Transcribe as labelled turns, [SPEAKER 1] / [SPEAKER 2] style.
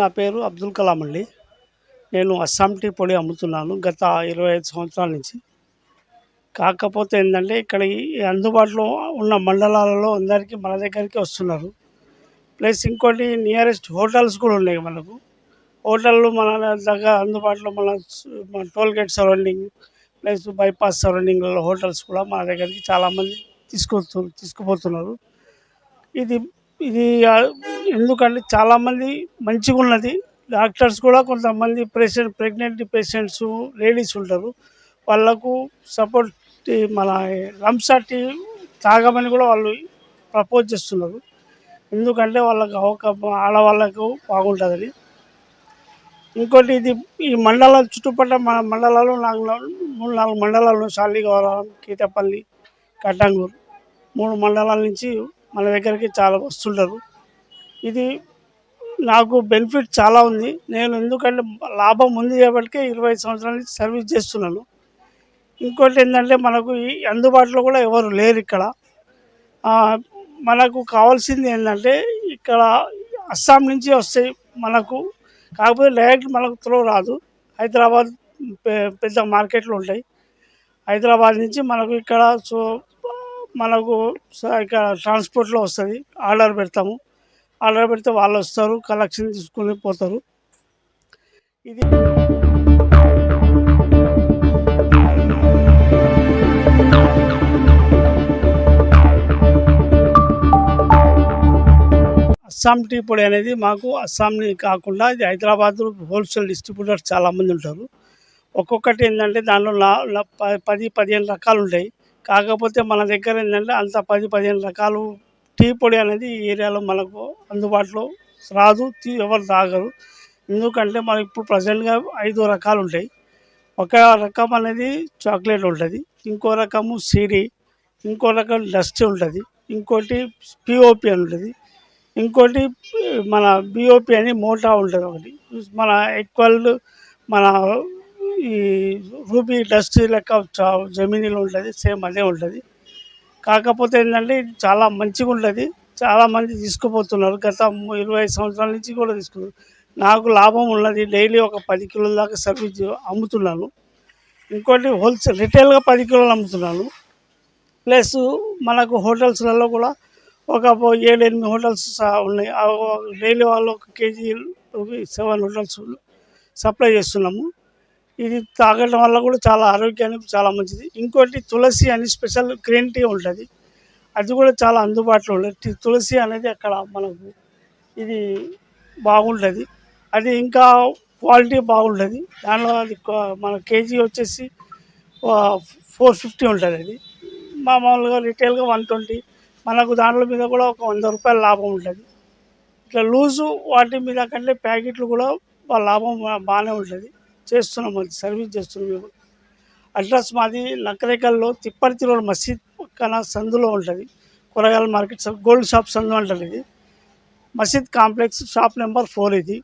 [SPEAKER 1] నా పేరు అబ్దుల్ కలాం అండి. నేను అస్సాం టీ పొడి అమ్ముతున్నాను. గత ఇరవై ఐదు సంవత్సరాల నుంచి. కాకపోతే ఏంటంటే ఇక్కడ అందుబాటులో ఉన్న మండలాలలో అందరికీ మన దగ్గరికి వస్తున్నారు. ప్లస్ ఇంకోటి నియరెస్ట్ హోటల్స్ కూడా ఉన్నాయి మనకు. హోటళ్ళు మన దగ్గర అందుబాటులో మన మన toll gate surrounding plus bypass సరౌండింగ్లలో hotels కూడా మన దగ్గరికి చాలామంది తీసుకొస్తు తీసుకుపోతున్నారు. ఇది ఇది ఎందుకంటే చాలామంది మంచిగా ఉన్నది డాక్టర్స్ కూడా కొంతమంది పేషెంట్ ప్రెగ్నెంట్ పేషెంట్స్ లేడీస్ ఉంటారు. వాళ్ళకు సపోర్ట్ మన రంసా టీ తాగమని కూడా వాళ్ళు ప్రపోజ్ చేస్తున్నారు. ఎందుకంటే వాళ్ళకు ఒక ఆడవాళ్ళకు బాగుంటుందని. ఇంకోటి ఇది ఈ మండలం చుట్టుపక్కల మన మండలాలు నాలుగు మూడు నాలుగు మండలాలు శాలిగౌరవం కీతపల్లి కట్టంగూరు మూడు మండలాల నుంచి మన దగ్గరికి చాలా వస్తుంటారు. ఇది నాకు బెనిఫిట్ చాలా ఉంది. నేను ఎందుకంటే లాభం ఉంది కాబట్టి ఇరవై సంవత్సరాల నుంచి సర్వీస్ చేస్తున్నాను. ఇంకోటి ఏంటంటే మనకు ఈ అందుబాటులో కూడా ఎవరు లేరు ఇక్కడ. మనకు కావాల్సింది ఏంటంటే ఇక్కడ అస్సాం నుంచి వస్తాయి మనకు కాకపోతే డైరెక్ట్ మనకు త్రో రాదు. హైదరాబాద్ పెద్ద మార్కెట్లు ఉంటాయి. హైదరాబాద్ నుంచి మనకు ఇక్కడ సో మనకు స- ఇక్కడ ట్రాన్స్పోర్ట్లో వస్తుంది. ఆర్డర్ పెడతాము. ఆర్డర్ పెడితే వాళ్ళు వస్తారు. కలెక్షన్ తీసుకుని పోతారు. ఇది అస్సాం టీ పొడి అనేది మాకు అస్సాంని కాకుండా ఇది హైదరాబాద్ హోల్సేల్ డిస్ట్రిబ్యూటర్స్ చాలామంది ఉంటారు. ఒక్కొక్కటి ఏంటంటే దానిలో నా పది పదిహేను రకాలు ఉంటాయి. కాకపోతే మన దగ్గర ఏంటంటే అంత పది పదిహేను రకాలు టీ పొడి అనేది ఈ ఏరియాలో మనకు అందుబాటులో రాదు టీ ఎవరు తాగరు. ఎందుకంటే మనకి ఇప్పుడు ప్రజెంట్గా ఐదు రకాలు ఉంటాయి. ఒక రకం అనేది చాక్లెట్ ఉంటుంది ఇంకో రకము సిరి ఇంకో రకం డస్ట్ ఉంటుంది ఇంకోటి పిఓపి అని ఉంటుంది ఇంకోటి మన బిఓపి అని మోటా ఉంటుంది ఒకటి. మన ఎక్వల్ మన ఈ రూబీ డస్ట్ లెక్క చా- జమినీలో ఉంటుంది సేమ్ అదే ఉంటుంది. కాకపోతే ఏంటంటే ఇది చాలా మంచిగా ఉంటుంది. చాలామంది తీసుకుపోతున్నారు. గత ఇరవై సంవత్సరాల నుంచి కూడా తీసుకున్నారు. నాకు లాభం ఉన్నది. డైలీ ఒక పది కిలోల దాకా సర్వీస్ అమ్ముతున్నాను. ఇంకోటి హోల్సేల్ రిటైల్గా పది కిలోలు అమ్ముతున్నాను. ప్లస్ మనకు హోటల్స్లలో కూడా ఒక ఏడు ఎనిమిది హోటల్స్ ఉన్నాయి. డైలీ వాళ్ళు ఒక కేజీ సెవెన్ హోటల్స్ సప్లై చేస్తున్నాము. ఇది తాగడం వల్ల కూడా చాలా ఆరోగ్యానికి చాలా మంచిది. ఇంకోటి తులసి అని స్పెషల్ గ్రీన్ టీ ఉంటుంది. అది కూడా చాలా అందుబాటులో ఉంటుంది. తులసి అనేది అక్కడ మనకు ఇది బాగుంటుంది. అది ఇంకా క్వాలిటీ బాగుంటుంది. దానిలో అది మన కేజీ వచ్చేసి ఫోర్ ఫిఫ్టీ ఉంటుంది అది. మామూలుగా రిటైల్గా వన్ ట్వంటీ. మనకు దాంట్లో మీద కూడా ఒక వంద రూపాయల లాభం ఉంటుంది. ఇట్లా లూజు వాటి మీద కంటే ప్యాకెట్లు కూడా లాభం బాగానే ఉంటుంది. చేస్తున్నాం మంచి సర్వీస్ చేస్తున్నాం మేము. అడ్రస్ మాది లక్కరేకల్లో తిప్పర్తి రోడ్ మసీద్ పక్కన సందులో ఉంటుంది. కూరగాయల మార్కెట్ గోల్డ్ షాప్ సందు అంటారు ఇది. మసీద్ కాంప్లెక్స్ షాప్ నెంబర్ ఫోర్ ఇది.